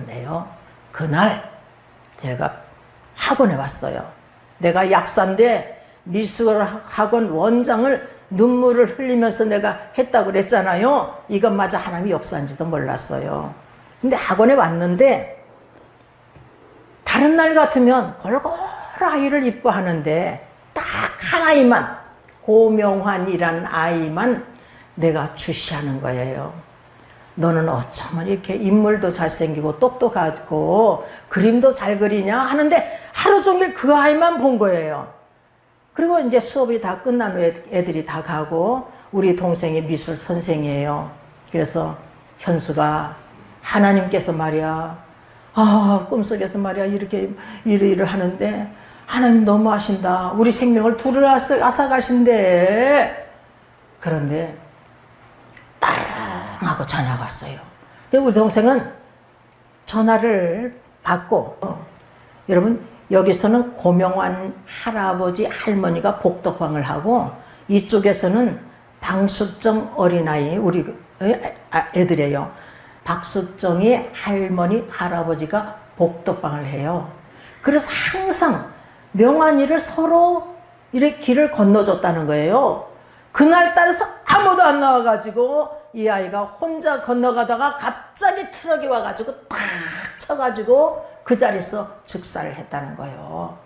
그런데요, 그날 제가 학원에 왔어요. 내가 약사인데 미술 학원 원장을 눈물을 흘리면서 내가 했다고 그랬잖아요. 이것마저 하나님의 역사인지도 몰랐어요. 근데 학원에 왔는데 다른 날 같으면 골고루 아이를 이뻐하는데 딱한 아이만 고명환이란 아이만 내가 주시하는 거예요. 너는 어쩌면 이렇게 인물도 잘생기고 똑똑하고 그림도 잘 그리냐 하는데 하루 종일 그 아이만 본 거예요. 그리고 이제 수업이 다 끝난 후에 애들이 다 가고 우리 동생이 미술 선생이에요. 그래서 현수가 하나님께서 말이야 아 꿈속에서 말이야 이렇게 이러이러 하는데 하나님 너무 하신다. 우리 생명을 둘을 앗아가신대. 그런데 하고 전화가 왔어요. 근데 우리 동생은 전화를 받고 어, 여러분 여기서는 고명환 할아버지 할머니가 복덕방을 하고 이쪽에서는 방숙정 어린아이 우리 애- 아, 애들이에요. 박숙정의 할머니 할아버지가 복덕방을 해요. 그래서 항상 명환이를 서로 이렇게 길을 건너줬다는 거예요. 그날 따라서 아무도 안 나와가지고 이 아이가 혼자 건너가다가 갑자기 트럭이 와가지고 탁 쳐가지고 그 자리에서 즉사를 했다는 거예요.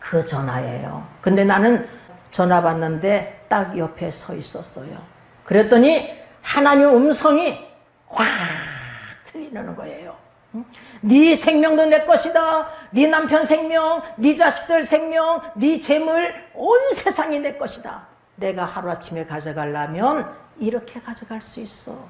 그 전화예요. 근데 나는 전화 받는데 딱 옆에 서 있었어요. 그랬더니 하나님 음성이 확 들리는 거예요. 응? 네 생명도 내 것이다. 네 남편 생명, 네 자식들 생명, 네 재물, 온 세상이 내 것이다. 내가 하루아침에 가져가려면 이렇게 가져갈 수 있어.